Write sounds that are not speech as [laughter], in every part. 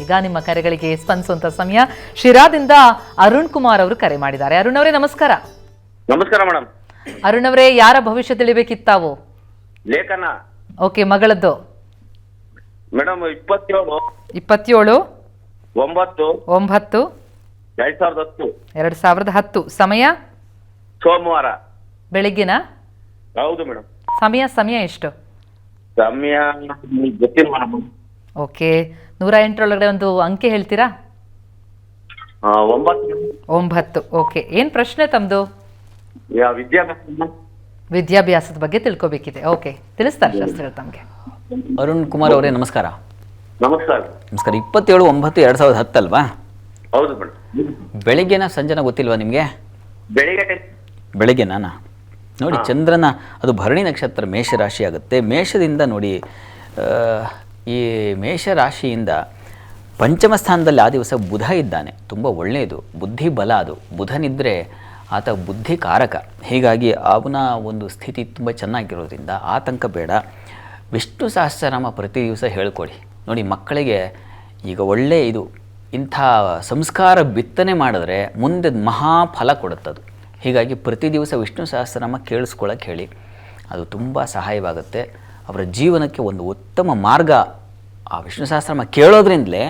ಈಗ ನಿಮ್ಮ ಕರೆಗಳಿಗೆ ಸ್ಪಂದಿಸುವಂತ ಸಮಯ. ಶಿರಾದಿಂದ ಅರುಣ್ ಕುಮಾರ್ ಅವರು ಕರೆ ಮಾಡಿದ್ದಾರೆ. ಅರುಣ್ ಅವರೇ ನಮಸ್ಕಾರ. ನಮಸ್ಕಾರ ಮೇಡಮ್ ಅರುಣ್ ಅವರೇ ಯಾರ ಭವಿಷ್ಯ ತಿಳಿಬೇಕಿತ್ತಾವು ಲೇಖನ. ಓಕೆ ಮಗಳದ್ದು? ಮೇಡಮ್ ಇಪ್ಪತ್ತೇಳು. ಇಪ್ಪತ್ತೇಳು. ಒಂಬತ್ತು. ಒಂಬತ್ತು. ಎರಡ್ ಸಾವಿರದ ಹತ್ತು. ಎರಡ್ ಸಾವಿರದ ಹತ್ತು. ಸಮಯ? ಸೋಮವಾರ. ಬೆಳಿಗ್ಗಿನ? ಹೌದು ಮೇಡಮ್ ಸಮಯ ಸಮಯ ಎಷ್ಟು? ಸಮಯ ಗೊತ್ತಿಲ್ಲ ಮೇಡಮ್ ಓಕೆ. ನೂರ ಎಂಟರೊಳಗಡೆ ಒಂದು ಅಂಕೆ ಹೇಳ್ತೀರಾ? ಆ, ಒಂಬತ್ತು. ಒಂಬತ್ತು ಓಕೆ. ಏನು ಪ್ರಶ್ನೆ ತಮ್ದು? ಯಾ- ವಿದ್ಯಾಭ್ಯಾಸ ವಿದ್ಯಾಭ್ಯಾಸದ ಬಗ್ಗೆ ತಿಳ್ಕೊಬೇಕಿದೆ. ಓಕೆ. ತಿಳಿಸ್ತಾರೆ ಶಾಸ್ತ್ರಿಗಳು ತಮಗೆ. ಅರುಣ್ ಕುಮಾರ್ ಅವರೇ ನಮಸ್ಕಾರ. ನಮಸ್ಕಾರ. ನಮಸ್ಕಾರ. ಇಪ್ಪತ್ತೇಳು ಒಂಬತ್ತು ಎರಡ್ ಸಾವಿರದ ಹತ್ತಲ್ವಾ ಹೌದು ಮೇಡಮ್ ಬೆಳಿಗ್ಗೆನ ಸಂಜೆನ ಗೊತ್ತಿಲ್ವಾ ನಿಮಗೆ? ಬೆಳಿಗ್ಗೆ ಟೈಮ್. ಬೆಳಿಗ್ಗೆನ ನೋಡಿ ಚಂದ್ರನ ಅದು ಭರಣಿ ನಕ್ಷತ್ರ ಮೇಷ ರಾಶಿ ಆಗುತ್ತೆ ಮೇಷದಿಂದ ನೋಡಿ ಆ, ಈ ಮೇಷರಾಶಿಯಿಂದ ಪಂಚಮ ಸ್ಥಾನದಲ್ಲಿ ಆ ದಿವಸ ಬುಧ ಇದ್ದಾನೆ. ತುಂಬ ಒಳ್ಳೆಯದು. ಬುದ್ಧಿ ಬಲ ಅದು. ಬುಧನಿದ್ದರೆ ಆತ ಬುದ್ಧಿ ಕಾರಕ ಹೀಗಾಗಿ ಅವನ ಒಂದು ಸ್ಥಿತಿ ತುಂಬ ಚೆನ್ನಾಗಿರೋದ್ರಿಂದ ಆತಂಕ ಬೇಡ. ವಿಷ್ಣು ಸಹಸ್ರನಾಮ ಪ್ರತಿ ದಿವಸ ಹೇಳ್ಕೊಡಿ. ನೋಡಿ, ಮಕ್ಕಳಿಗೆ ಈಗ ಒಳ್ಳೆ ಇದು. ಇಂಥ ಸಂಸ್ಕಾರ ಬಿತ್ತನೆ ಮಾಡಿದ್ರೆ ಮುಂದೆ ಮಹಾಫಲ ಕೊಡುತ್ತದು. ಹೀಗಾಗಿ ಪ್ರತಿ ದಿವಸ ವಿಷ್ಣು ಸಹಸ್ರನಾಮ ಕೇಳಿಸ್ಕೊಳ್ಳೋಕೆ ಹೇಳಿ. ಅದು ತುಂಬ ಸಹಾಯವಾಗುತ್ತೆ. ಅವರ ಜೀವನಕ್ಕೆ ಒಂದು ಉತ್ತಮ ಮಾರ್ಗ ಆ ವಿಷ್ಣು ಸಹಸ್ರನಾಮ ಕೇಳೋದ್ರಿಂದಲೇ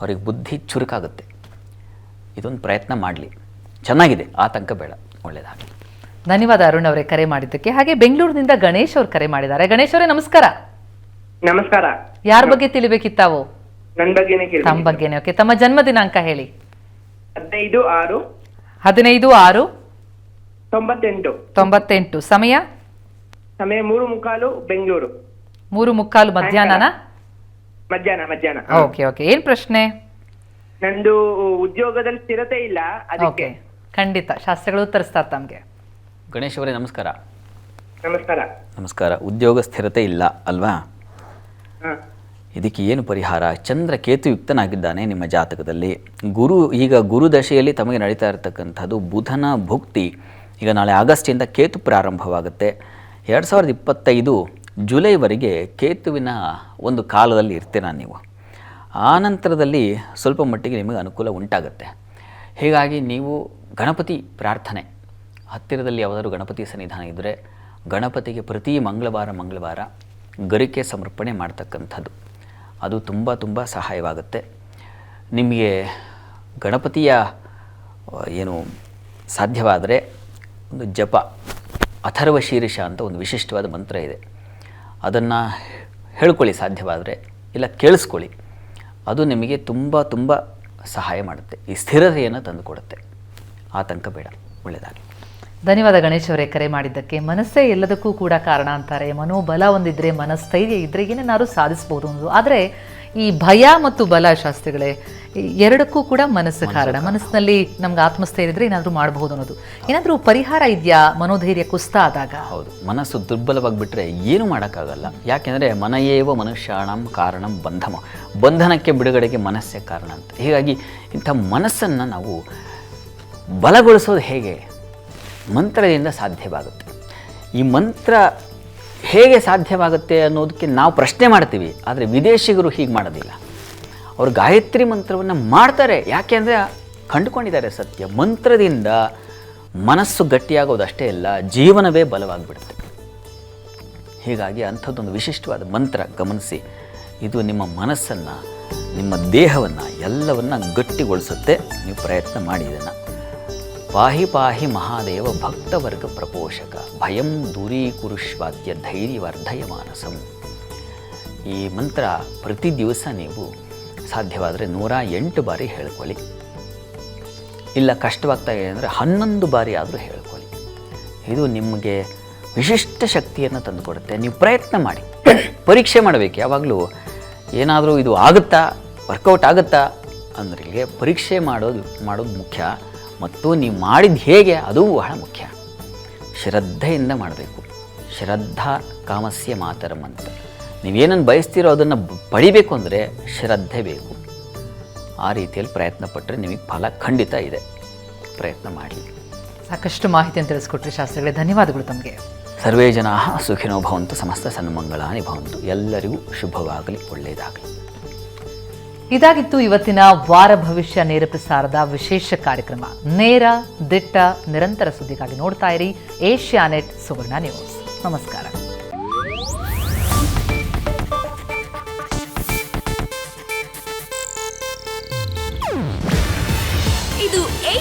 ಅವ್ರಿಗೆ ಬುದ್ಧಿ ಚುರುಕಾಗುತ್ತೆ. ಇದೊಂದು ಪ್ರಯತ್ನ ಮಾಡಲಿ. ಚೆನ್ನಾಗಿದೆ. ಆತಂಕ ಬೇಡ. ಒಳ್ಳೆಯದಾಗಲಿ ಧನ್ಯವಾದ ಅರುಣ್ ಅವರೇ ಕರೆ ಮಾಡಿದ್ದಕ್ಕೆ. ಹಾಗೆ ಬೆಂಗಳೂರಿನಿಂದ ಗಣೇಶ್ ಅವರು ಕರೆ ಮಾಡಿದ್ದಾರೆ. ಗಣೇಶ್ ಅವರೇ ನಮಸ್ಕಾರ. ನಮಸ್ಕಾರ. ಯಾರ ಬಗ್ಗೆ ತಿಳಿಬೇಕಿತ್ತಾವು? ನನ್ನ ಬಗ್ಗೆನೇ ಕೇಳಿ ತಮ್ಮ ಬಗ್ಗೆನೇ. ಓಕೆ ತಮ್ಮ ಜನ್ಮ ದಿನಾಂಕ ಹೇಳಿ. ಹದಿನೈದು ಆರು. ಹದಿನೈದು ಆರು. ತೊಂಬತ್ತೆಂಟು. ತೊಂಬತ್ತೆಂಟು. ಸಮಯ? ಸಮಯ ಮೂರು ಮುಕ್ಕಾಲು ಬೆಂಗಳೂರು. ಮೂರು ಮುಕ್ಕಾಲು ಮಧ್ಯಾಹ್ನನ? ಮಧ್ಯಾಹ್ನ ಮಧ್ಯಾಹ್ನ. Okay okay. ಏನ್ ಪ್ರಶ್ನೆ? ನಂದು ಉದ್ಯೋಗದಲ್ಲಿ ಸ್ಥಿರತೆ ಇಲ್ಲ ಅದಕ್ಕೆ. ಓಕೆ. ಖಂಡಿತ. ಶಾಸ್ತ್ರಗಳು ಉತ್ತರಿಸ್ತಾರೆ ತಮಗೆ. ಗಣೇಶ್ ಅವರೇ ನಮಸ್ಕಾರ. ನಮಸ್ಕಾರ. ನಮಸ್ಕಾರ. ಉದ್ಯೋಗ ಸ್ಥಿರತೆ ಇಲ್ಲ ಅಲ್ವಾ? ಹ. ಇದಕ್ಕೆ ಏನು ಪರಿಹಾರ? ಚಂದ್ರ ಕೇತುಯುಕ್ತನಾಗಿದ್ದಾನೆ ನಿಮ್ಮ ಜಾತಕದಲ್ಲಿ. ಗುರು ಈಗ ಗುರು ದಶೆಯಲ್ಲಿ ತಮಗೆ ನಡೀತಾ ಇರತಕ್ಕಂಥದ್ದು ಬುಧನ ಭುಕ್ತಿ. ಈಗ ನಾಳೆ ಆಗಸ್ಟಿಂದ ಕೇತು ಪ್ರಾರಂಭವಾಗುತ್ತೆ. ಎರಡು ಸಾವಿರದ ಇಪ್ಪತ್ತೈದು ಜುಲೈವರೆಗೆ ಕೇತುವಿನ ಒಂದು ಕಾಲದಲ್ಲಿ ಇರ್ತೀರ ನೀವು. ಆ ನಂತರದಲ್ಲಿ ಸ್ವಲ್ಪ ಮಟ್ಟಿಗೆ ನಿಮಗೆ ಅನುಕೂಲ ಉಂಟಾಗುತ್ತೆ. ಹೀಗಾಗಿ ನೀವು ಗಣಪತಿ ಪ್ರಾರ್ಥನೆ, ಹತ್ತಿರದಲ್ಲಿ ಯಾವುದಾದ್ರು ಗಣಪತಿ ಸನ್ನಿಧಾನ ಇದ್ದರೆ ಗಣಪತಿಗೆ ಪ್ರತಿ ಮಂಗಳವಾರ ಮಂಗಳವಾರ ಗರಿಕೆ ಸಮರ್ಪಣೆ ಮಾಡ್ತಕ್ಕಂಥದ್ದು. ಅದು ತುಂಬ ತುಂಬ ಸಹಾಯವಾಗುತ್ತೆ. ನಿಮಗೆ ಗಣಪತಿಯ ಏನು ಸಾಧ್ಯವಾದರೆ ಒಂದು ಜಪ ಅಥರ್ವ ಶೀರ್ಷ ಅಂತ ಒಂದು ವಿಶಿಷ್ಟವಾದ ಮಂತ್ರ ಇದೆ. ಅದನ್ನು ಹೇಳ್ಕೊಳ್ಳಿ ಸಾಧ್ಯವಾದರೆ, ಇಲ್ಲ ಕೇಳಿಸ್ಕೊಳ್ಳಿ. ಅದು ನಿಮಗೆ ತುಂಬ ತುಂಬ ಸಹಾಯ ಮಾಡುತ್ತೆ. ಈ ಸ್ಥಿರತೆಯನ್ನು ತಂದುಕೊಡುತ್ತೆ. ಆತಂಕ ಬೇಡ ಒಳ್ಳೆಯದಾಗಿ ಧನ್ಯವಾದ ಗಣೇಶ್ ಅವರೇ ಕರೆ ಮಾಡಿದ್ದಕ್ಕೆ. ಮನಸ್ಸೇ ಎಲ್ಲದಕ್ಕೂ ಕೂಡ ಕಾರಣ ಅಂತಾರೆ. ಮನೋಬಲ ಒಂದಿದ್ರೆ ಮನಸ್ಥೈರ್ಯ ಇದ್ರೆ ಏನೇನಾದ್ರು ಸಾಧಿಸಬಹುದು ಅನ್ನೋದು ಆದರೆ ಈ ಭಯ ಮತ್ತು ಬಲ ಶಾಸ್ತ್ರಿಗಳೇ ಎರಡಕ್ಕೂ ಕೂಡ ಮನಸ್ಸು ಕಾರಣ. ಮನಸ್ಸಿನಲ್ಲಿ ನಮ್ಗೆ ಆತ್ಮಸ್ಥೈರ್ಯ ಇದ್ರೆ ಏನಾದರೂ ಮಾಡಬಹುದು ಅನ್ನೋದು. ಏನಾದರೂ ಪರಿಹಾರ ಇದೆಯಾ ಮನೋಧೈರ್ಯ ಕುಸ್ತ ಆದಾಗ ಹೌದು. ಮನಸ್ಸು ದುರ್ಬಲವಾಗಿಬಿಟ್ರೆ ಏನು ಮಾಡೋಕ್ಕಾಗಲ್ಲ. ಯಾಕೆಂದರೆ ಮನೆಯೇವ ಮನುಷ್ಯಾಣಂ ಕಾರಣಂ ಬಂಧಮ. ಬಂಧನಕ್ಕೆ ಬಿಡುಗಡೆಗೆ ಮನಸ್ಸೇ ಕಾರಣ ಅಂತ. ಹೀಗಾಗಿ ಇಂಥ ಮನಸ್ಸನ್ನು ನಾವು ಬಲಗೊಳಿಸೋದು ಹೇಗೆ? ಮಂತ್ರದಿಂದ ಸಾಧ್ಯವಾಗುತ್ತೆ. ಈ ಮಂತ್ರ ಹೇಗೆ ಸಾಧ್ಯವಾಗುತ್ತೆ ಅನ್ನೋದಕ್ಕೆ ನಾವು ಪ್ರಶ್ನೆ ಮಾಡ್ತೀವಿ. ಆದರೆ ವಿದೇಶಿಗರು ಹೀಗೆ ಮಾಡೋದಿಲ್ಲ. ಅವರು ಗಾಯತ್ರಿ ಮಂತ್ರವನ್ನು ಮಾಡ್ತಾರೆ. ಯಾಕೆ ಅಂದರೆ ಕಂಡುಕೊಂಡಿದ್ದಾರೆ ಸತ್ಯ. ಮಂತ್ರದಿಂದ ಮನಸ್ಸು ಗಟ್ಟಿಯಾಗೋದು ಅಷ್ಟೇ ಅಲ್ಲ, ಜೀವನವೇ ಬಲವಾಗಿಬಿಡುತ್ತೆ. ಹೀಗಾಗಿ ಅಂಥದ್ದೊಂದು ವಿಶಿಷ್ಟವಾದ ಮಂತ್ರ, ಗಮನಿಸಿ. ಇದು ನಿಮ್ಮ ಮನಸ್ಸನ್ನು, ನಿಮ್ಮ ದೇಹವನ್ನು ಎಲ್ಲವನ್ನು ಗಟ್ಟಿಗೊಳಿಸುತ್ತೆ. ನೀವು ಪ್ರಯತ್ನ ಮಾಡಿ ಇದನ್ನು. ಪಾಹಿ ಪಾಹಿ ಮಹಾದೇವ ಭಕ್ತವರ್ಗ ಪ್ರಪೋಷಕ. ಭಯಂ ದೂರೀಕುರುಷ್ವಾದ್ಯ ಧೈರ್ಯವರ್ಧಯ ಮಾನಸಂ ಈ ಮಂತ್ರ ಪ್ರತಿ ದಿವಸ ನೀವು ಸಾಧ್ಯವಾದರೆ ನೂರ ಎಂಟು ಬಾರಿ ಹೇಳ್ಕೊಳ್ಳಿ. ಇಲ್ಲ ಕಷ್ಟವಾಗ್ತಾ ಇದೆ ಅಂದರೆ ಹನ್ನೊಂದು ಬಾರಿ ಆದರೂ ಹೇಳ್ಕೊಳ್ಳಿ. ಇದು ನಿಮಗೆ ವಿಶಿಷ್ಟ ಶಕ್ತಿಯನ್ನು ತಂದುಕೊಡುತ್ತೆ. ನೀವು ಪ್ರಯತ್ನ ಮಾಡಿ. [coughs] ಪರೀಕ್ಷೆ ಮಾಡಬೇಕು. ಯಾವಾಗಲೂ ಏನಾದರೂ ಇದು ಆಗುತ್ತಾ? ವರ್ಕೌಟ್ ಆಗುತ್ತಾ? ಅಂದ್ರಿಗೆ ಪರೀಕ್ಷೆ ಮಾಡೋದು ಮಾಡೋದು ಮುಖ್ಯ. ಮತ್ತು ನೀವು ಮಾಡಿದ ಹೇಗೆ ಅದು ಬಹಳ ಮುಖ್ಯ. ಶ್ರದ್ಧೆಯಿಂದ ಮಾಡಬೇಕು. ಶ್ರದ್ಧಾ ಕಾಮಸ್ಯ ಮಾತರಂ ಅಂತ ನೀವೇನನ್ನು ಬಯಸ್ತೀರೋ ಅದನ್ನು ಪಡಿಬೇಕು ಅಂದರೆ ಶ್ರದ್ಧೆ ಬೇಕು. ಆ ರೀತಿಯಲ್ಲಿ ಪ್ರಯತ್ನ ಪಟ್ಟರೆ ನಿಮಗೆ ಫಲ ಖಂಡಿತ ಇದೆ. ಪ್ರಯತ್ನ ಮಾಡಿ. ಸಾಕಷ್ಟು ಮಾಹಿತಿಯನ್ನು ತಿಳಿಸ್ಕೊಟ್ರಿ ಶಾಸ್ತ್ರಗಳೇ. ಧನ್ಯವಾದಗಳು ತಮಗೆ. ಸರ್ವೇ ಜನ ಸುಖಿನೋ ಭವಂತು ಸಮಸ್ತ ಸನ್ಮಂಗಳಾನಿ ಭವಂತು. ಎಲ್ಲರಿಗೂ ಶುಭವಾಗಲಿ ಒಳ್ಳೆಯದಾಗಲಿ. ಇದಾಗಿತ್ತು ಇವತ್ತಿನ ವಾರ ಭವಿಷ್ಯ ನೇರ ಪ್ರಸಾರದ ವಿಶೇಷ ಕಾರ್ಯಕ್ರಮ. ನೇರ ದಿಟ್ಟ ನಿರಂತರ ಸುದ್ದಿಗಾಗಿ ನೋಡ್ತಾ ಇರಿ. Asianet Suvarna news. ನಮಸ್ಕಾರ.